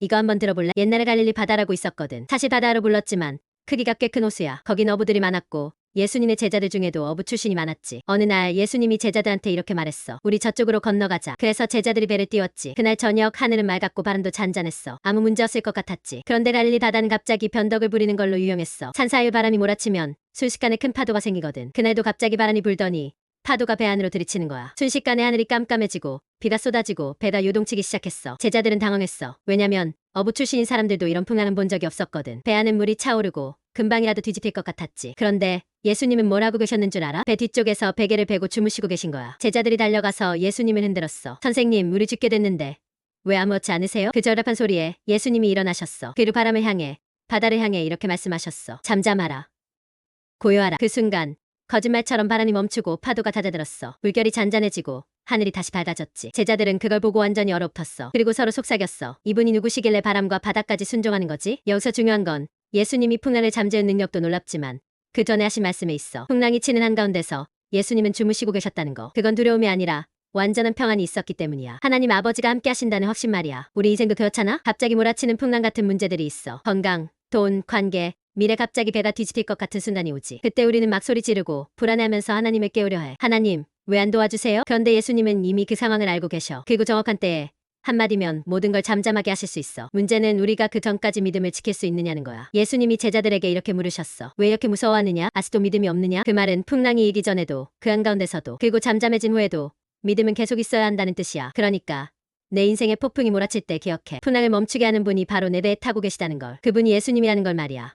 이거 한번 들어볼래? 옛날에 갈릴리 바다라고 있었거든. 사실 바다로 불렀지만 크기가 꽤 큰 호수야. 거긴 어부들이 많았고 예수님의 제자들 중에도 어부 출신이 많았지. 어느 날 예수님이 제자들한테 이렇게 말했어. 우리 저쪽으로 건너가자. 그래서 제자들이 배를 띄웠지. 그날 저녁 하늘은 맑았고 바람도 잔잔했어. 아무 문제 없을 것 같았지. 그런데 갈릴리 바다는 갑자기 변덕을 부리는 걸로 유명했어. 산사이의 바람이 몰아치면 순식간에 큰 파도가 생기거든. 그날도 갑자기 바람이 불더니 파도가 배 안으로 들이치는 거야. 순식간에 하늘이 깜깜해지고 비가 쏟아지고 배가 요동치기 시작했어. 제자들은 당황했어. 왜냐면 어부 출신인 사람들도 이런 풍랑은 본 적이 없었거든. 배 안은 물이 차오르고 금방이라도 뒤집힐 것 같았지. 그런데 예수님은 뭘 하고 계셨는 줄 알아? 배 뒤쪽에서 베개를 베고 주무시고 계신 거야. 제자들이 달려가서 예수님을 흔들었어. 선생님, 우리 죽게 됐는데 왜 아무렇지 않으세요? 그 절답한 소리에 예수님이 일어나셨어. 그리고 바람을 향해 바다를 향해 이렇게 말씀하셨어. 잠잠하라. 고요하라. 그 순간 거짓말처럼 바람이 멈추고 파도가 잦아들었어. 물결이 잔잔해지고 하늘이 다시 밝아졌지. 제자들은 그걸 보고 완전히 얼어붙었어. 그리고 서로 속삭였어. 이분이 누구시길래 바람과 바다까지 순종하는 거지? 여기서 중요한 건 예수님이 풍랑을 잠재운 능력도 놀랍지만 그 전에 하신 말씀에 있어. 풍랑이 치는 한가운데서 예수님은 주무시고 계셨다는 거. 그건 두려움이 아니라 완전한 평안이 있었기 때문이야. 하나님 아버지가 함께 하신다는 확신 말이야. 우리 인생도 그렇잖아? 갑자기 몰아치는 풍랑 같은 문제들이 있어. 건강, 돈, 관계, 미래 갑자기 배가 뒤집힐 것 같은 순간이 오지. 그때 우리는 막 소리 지르고 불안해하면서 하나님을 깨우려 해. 하나님, 왜 안 도와주세요? 그런데 예수님은 이미 그 상황을 알고 계셔. 그리고 정확한 때에 한마디면 모든 걸 잠잠하게 하실 수 있어. 문제는 우리가 그 전까지 믿음을 지킬 수 있느냐는 거야. 예수님이 제자들에게 이렇게 물으셨어. 왜 이렇게 무서워하느냐? 아직도 믿음이 없느냐? 그 말은 풍랑이 이기 전에도 그 한가운데서도 그리고 잠잠해진 후에도 믿음은 계속 있어야 한다는 뜻이야. 그러니까 내 인생에 폭풍이 몰아칠 때 기억해. 풍랑을 멈추게 하는 분이 바로 내 배에 타고 계시다는 걸. 그분이 예수님이라는 걸 말이야.